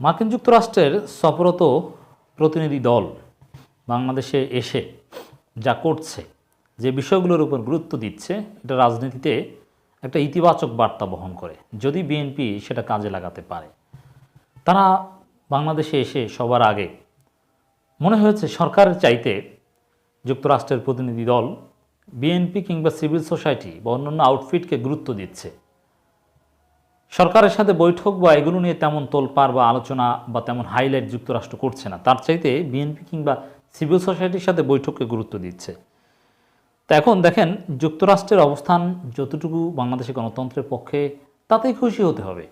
মার্কিন যুক্তরাষ্ট্রের সফরত প্রতিনিধি দল বাংলাদেশে এসে যা করছে, যে বিষয়গুলোর উপর গুরুত্ব দিচ্ছে, এটা রাজনীতিতে একটা ইতিবাচক বার্তা বহন করে, যদি বিএনপি সেটা কাজে লাগাতে পারে। তারা বাংলাদেশে এসে সবার আগে, মনে হয়েছে সরকারের চাইতে যুক্তরাষ্ট্রের প্রতিনিধি দল বিএনপি কিংবা সিভিল সোসাইটি বা অন্যান্য আউটফিটকে গুরুত্ব দিচ্ছে। সরকারের সাথে বৈঠক বা এগুলো নিয়ে তেমন তোলপাড় বা আলোচনা বা তেমন হাইলাইট যুক্তরাষ্ট্র করছে না। তার চাইতে বিএনপি কিংবা সিভিল সোসাইটির সাথে বৈঠককে গুরুত্ব দিচ্ছে। তা এখন দেখেন, যুক্তরাষ্ট্রের অবস্থান যতটুকু বাংলাদেশের গণতন্ত্রের পক্ষে, তাতেই খুশি হতে হবে।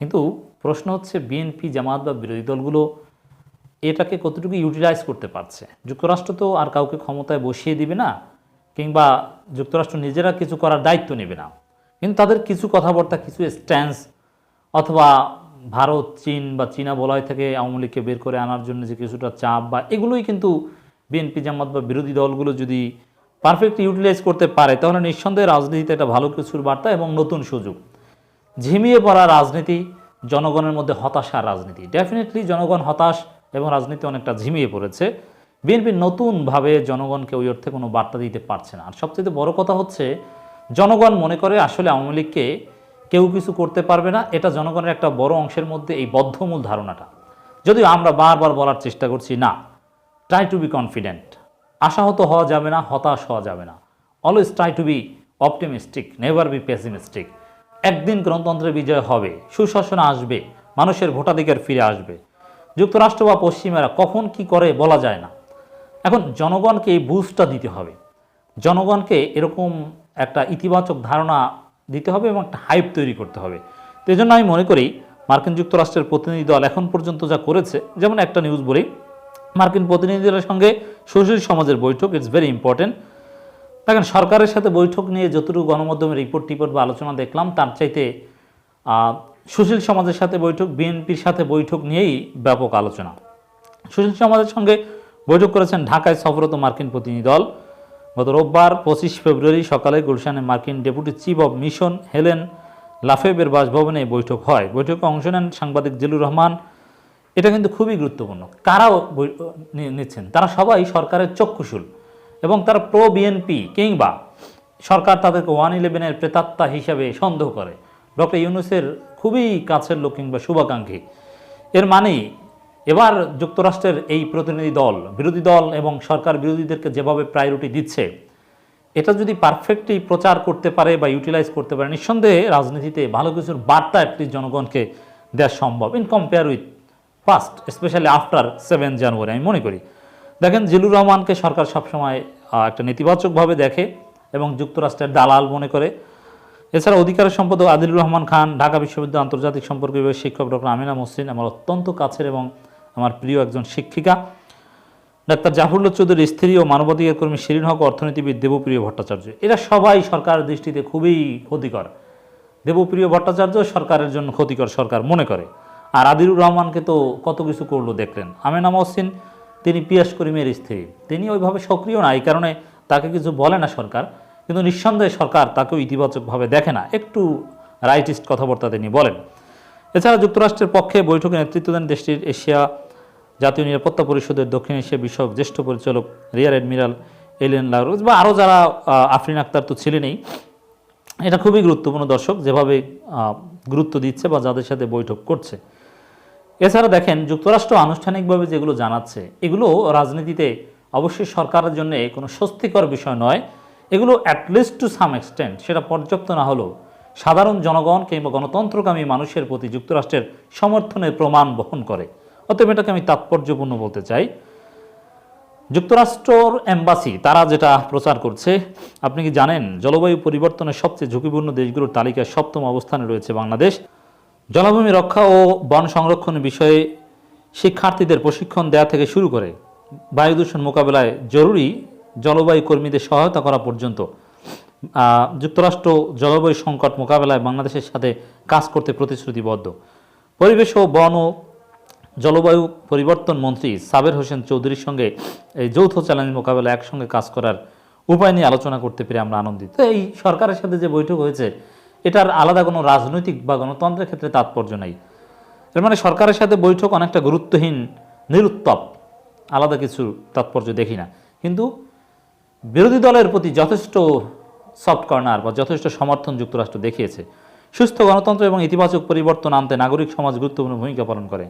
কিন্তু প্রশ্ন হচ্ছে বিএনপি জামাত বা বিরোধী দলগুলো এটাকে কতটুকু ইউটিলাইজ করতে পারছে? যুক্তরাষ্ট্র তো আর কাউকে ক্ষমতায় বসিয়ে দিবে না, কিংবা যুক্তরাষ্ট্র নিজেরা কিছু করার দায়িত্ব নেবে না। কিন্তু তাদের কিছু কথাবার্তা, কিছু স্ট্যান্স অথবা ভারত, চীন বা চীনা বলয় থেকে আওয়ামী লীগকে বের করে আনার জন্য যে কিছুটা চাপ বা এগুলোই কিন্তু বিএনপি জামাত বা বিরোধী দলগুলো যদি পারফেক্ট ইউটিলাইজ করতে পারে, তাহলে নিঃসন্দেহে রাজনীতিতে একটা ভালো কিছুর বার্তা এবং নতুন সুযোগ। ঝিমিয়ে পড়া রাজনীতি, জনগণের মধ্যে হতাশা রাজনীতি। ডেফিনেটলি জনগণ হতাশ এবং রাজনীতি অনেকটা ঝিমিয়ে পড়েছে। বিএনপি নতুনভাবে জনগণকে ওই অর্থে কোনো বার্তা দিতে পারছে না। আর সবচেয়ে বড় কথা হচ্ছে জনগণ মনে করে আসলে আওয়ামী লীগকে কেউ কিছু করতে পারবে না। এটা জনগণের একটা বড় অংশের মধ্যে এই বদ্ধমূল ধারণাটা। যদিও আমরা বারবার বলার চেষ্টা করছি, না ট্রাই টু বি কনফিডেন্ট আশাহত হওয়া যাবে না, হতাশ হওয়া যাবে না। Always try to be optimistic never be pessimistic একদিন গণতন্ত্রের বিজয় হবে, সুশাসন আসবে, মানুষের ভোটাধিকার ফিরে আসবে। যুক্তরাষ্ট্র বা পশ্চিমেরা কখন কি করে বলা যায় না। এখন জনগণকে এই বুস্টটা দিতে হবে। জনগণকে এরকম একটা ইতিবাচক ধারণা দিতে হবে এবং একটা হাইপ তৈরি করতে হবে। তো জন্য আমি মনে করি মার্কিন যুক্তরাষ্ট্রের প্রতিনিধি দল এখন পর্যন্ত যা করেছে, যেমন একটা নিউজ বলি, মার্কিন প্রতিনিধিদের সঙ্গে সুশীল সমাজের বৈঠক ইটস ভেরি ইম্পর্টেন্ট দেখেন, সরকারের সাথে বৈঠক নিয়ে যতটুকু গণমাধ্যমে রিপোর্ট টিপোর্ট বা আলোচনা দেখলাম, তার চাইতে সুশীল সমাজের সাথে বৈঠক, বিএনপির সাথে বৈঠক নিয়েই ব্যাপক আলোচনা। সুশীল সমাজের সঙ্গে বৈঠক করেছেন ঢাকায় সফরত মার্কিন প্রতিনিধি দল। গত রোববার পঁচিশ ফেব্রুয়ারি সকালে গুলশানে মার্কিন deputy chief of mission Helen লাফেবের বাসভবনে বৈঠক হয়। বৈঠকে অংশ নেন সাংবাদিক জিলুর রহমান। এটা কিন্তু খুবই গুরুত্বপূর্ণ। কারাও নিচ্ছেন। তারা সবাই সরকারের চক্ষুশুল এবং তারা প্রো বিএনপি কিংবা সরকার তাদেরকে ওয়ান ইলেভেনের প্রেতাত্মা হিসাবে সন্দেহ করে। ডক্টর ইউনুসের খুবই কাছের লোক কিংবা শুভাকাঙ্ক্ষী। এর মানেই এবার যুক্তরাষ্ট্রের এই প্রতিনিধি দল, বিরোধী দল এবং সরকার বিরোধীদেরকে যেভাবে প্রায়োরিটি দিচ্ছে, এটা যদি পারফেক্টলি প্রচার করতে পারে বা ইউটিলাইজ করতে পারে, নিঃসন্দেহে রাজনীতিতে ভালো কিছুর বার্তা অ্যাটলিস্ট জনগণকে দেওয়া সম্ভব। In compare with first specially after seven January আমি মনে করি। দেখেন, জিলুর রহমানকে সরকার সবসময় একটা নেতিবাচকভাবে দেখে এবং যুক্তরাষ্ট্রের দালাল মনে করে। এছাড়া অধিকারের সম্পাদক আদিলুর রহমান খান, ঢাকা বিশ্ববিদ্যালয় আন্তর্জাতিক সম্পর্ক বিভাগের শিক্ষক ডক্টর আমিনা মসজিদ আমার অত্যন্ত কাছের এবং আমার প্রিয় একজন শিক্ষিকা, ডাক্তার জাফরুল্লাহ চৌধুরীর স্ত্রী ও মানবাধিকার কর্মী শিরিন হক, অর্থনীতিবিদ দেবপ্রিয় ভট্টাচার্য। এরা সবাই সরকারের দৃষ্টিতে খুবই ক্ষতিকর। দেবপ্রিয় ভট্টাচার্য সরকারের জন্য ক্ষতিকর সরকার মনে করে। আর আদিলুর রহমানকে তো কত কিছু করল দেখলেন। আমেনা মহসিন, তিনি পিয়াস করিমের স্ত্রী। তিনি ওইভাবে সক্রিয় না, এই কারণে তাকে কিছু বলে না সরকার। কিন্তু নিঃসন্দেহে সরকার তাকেও ইতিবাচকভাবে দেখে না। একটু রাইটিস্ট কথাবার্তা তিনি বলেন। এছাড়া যুক্তরাষ্ট্রের পক্ষে বৈঠকে নেতৃত্ব দেন দেশটির এশিয়া জাতীয় নিরাপত্তা পরিষদের দক্ষিণ এশিয়া বিষয়ক জ্যেষ্ঠ পরিচালক রিয়ার অ্যাডমিরাল এলিয়ান লারোজ, বা আরও যারা আফরিন আক্তার তো ছিলেনই। এটা খুবই গুরুত্বপূর্ণ দর্শক, যেভাবে গুরুত্ব দিচ্ছে বা যাদের সাথে বৈঠক করছে। এছাড়া দেখেন, যুক্তরাষ্ট্র আনুষ্ঠানিকভাবে যেগুলো জানাচ্ছে, এগুলো রাজনীতিতে অবশ্যই সরকারের জন্য কোনো স্বস্তিকর বিষয় নয়। এগুলো অ্যাটলিস্ট টু সাম এক্সটেন্ট সেটা পর্যাপ্ত না হলেও সাধারণ জনগণ কিংবা গণতন্ত্রকামী মানুষের প্রতি যুক্তরাষ্ট্রের সমর্থনের প্রমাণ বহন করে। অতএব এটাকে আমি তাৎপর্যপূর্ণ বলতে চাই। যুক্তরাষ্ট্রর এম্বাসি, তারা যেটা প্রচার করছে, আপনি কি জানেন, জলবায়ু পরিবর্তনের সবচেয়ে ঝুঁকিপূর্ণ দেশগুলোর তালিকায় সপ্তম অবস্থানে রয়েছে বাংলাদেশ। জলাভূমি রক্ষা ও বন সংরক্ষণ বিষয়ে শিক্ষার্থীদের প্রশিক্ষণ দেওয়া থেকে শুরু করে বায়ু দূষণ মোকাবেলায় জরুরি জলবায়ু কর্মীদের সহায়তা করা পর্যন্ত যুক্তরাষ্ট্র জলবায়ু সংকট মোকাবেলায় বাংলাদেশের সাথে কাজ করতে প্রতিশ্রুতিবদ্ধ। পরিবেশ ও বন ও জলবায়ু পরিবর্তন মন্ত্রী সাবের হোসেন চৌধুরীর সঙ্গে এই যৌথ চ্যালেঞ্জ মোকাবেলা একসঙ্গে কাজ করার উপায় নিয়ে আলোচনা করতে পেরে আমরা আনন্দিত। এই সরকারের সাথে যে বৈঠক হয়েছে, এটার আলাদা কোনো রাজনৈতিক বা গণতন্ত্রের ক্ষেত্রে তাৎপর্য নেই। এর মানে সরকারের সাথে বৈঠক অনেকটা গুরুত্বহীন, নিরুত্তপ, আলাদা কিছু তাৎপর্য দেখি না। কিন্তু বিরোধী দলের প্রতি যথেষ্ট সফট কর্নার বা যথেষ্ট সমর্থন যুক্তরাষ্ট্র দেখিয়েছে। সুস্থ গণতন্ত্র এবং ইতিবাচক পরিবর্তন আনতে নাগরিক সমাজ গুরুত্বপূর্ণ ভূমিকা পালন করে।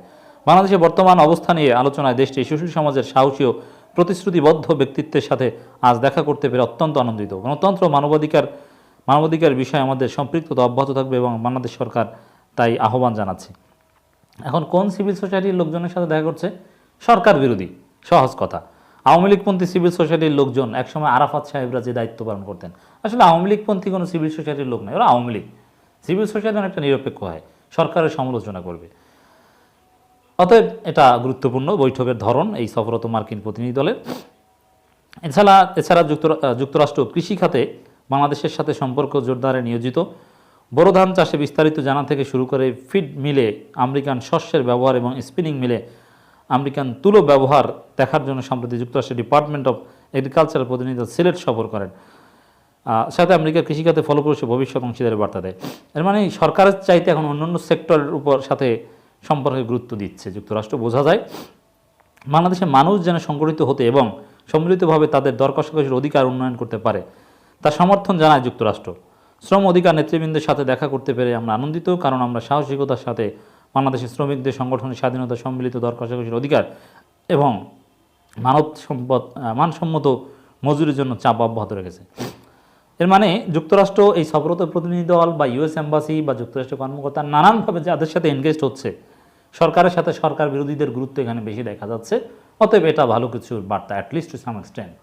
বাংলাদেশের বর্তমান অবস্থা নিয়ে আলোচনায় দেশটি শিশু সমাজের সাহসী ও প্রতিশ্রুতিবদ্ধ ব্যক্তিত্বের সাথে আজ দেখা করতে পেরে অত্যন্ত আনন্দিত। গণতন্ত্র মানবাধিকার মানবাধিকার বিষয়ে আমাদের সম্পৃক্ততা অব্যাহত থাকবে এবং বাংলাদেশ সরকার তাই আহ্বান জানাচ্ছে। এখন কোন সিভিল সোসাইটির লোকজনের সাথে দেখা করছে? সরকার বিরোধী। সহজ কথা। আওয়ামী লীগপন্থী সিভিল সোসাইটির লোকজন একসময় আরাফাত সাহেবরা যে দায়িত্ব পালন করতেন, আসলে আওয়ামী লীগপন্থী কোনো সিভিল সোসাইটির লোক নয়, ওরা আওয়ামী লীগ। সিভিল সোসাইটি অনেকটা নিরপেক্ষ হয়, সরকারের সমালোচনা করবে। অতএব এটা গুরুত্বপূর্ণ বৈঠকের ধরন, এই সফরত মার্কিন প্রতিনিধি দলের। এছাড়া এছাড়া যুক্তরা- যুক্তরাষ্ট্র কৃষি খাতে বাংলাদেশের সাথে সম্পর্ক জোরদারে নিয়োজিত। বোরো ধান চাষে বিস্তারিত জানা থেকে শুরু করে ফিড মিলে, আমেরিকান শস্যের ব্যবহার এবং স্পিনিং মিলে আমেরিকান তুলো ব্যবহার দেখার জন্য সম্প্রতি যুক্তরাষ্ট্রের ডিপার্টমেন্ট অফ এগ্রিকালচার প্রতিনিধি সিলেট সফর করেন। সাথে আমেরিকার কৃষিখাতে ফলপ্রসূ ভবিষ্যৎ অংশীদারের বার্তা দেয়। এর মানে সরকারের চাইতে এখন অন্যান্য সেক্টরের উপর সাথে সম্পর্কে গুরুত্ব দিচ্ছে। যুক্তরাষ্ট্র বোঝা যায় বাংলাদেশের মানুষ যেন সংগঠিত হতে এবং সম্মিলিতভাবে তাদের দর কষাকষির অধিকার উন্নয়ন করতে পারে, তার সমর্থন জানায় যুক্তরাষ্ট্র। শ্রম অধিকার নেতৃবৃন্দের সাথে দেখা করতে পেরে আমরা আনন্দিত, কারণ আমরা সাহসিকতার সাথে বাংলাদেশের শ্রমিকদের সংগঠনের স্বাধীনতা সম্মিলিত দর কষাকষির অধিকার এবং মানব সম্পদ মানসম্মত মজুরির জন্য চাপ অব্যাহত রেখেছে। এর মানে যুক্তরাষ্ট্র এই সফরত প্রতিনিধি দল বা ইউএস এম্বাসি বা যুক্তরাষ্ট্রের কর্মকর্তা নানানভাবে যাদের সাথে এনগেজড হচ্ছে, সরকারের সাথে সরকার বিরোধীদের গুরুত্ব এখানে বেশি দেখা যাচ্ছে, অতএব এটা ভালো কিছুর বার্তা অ্যাটলিস্ট টু সাম এক্সটেন্ট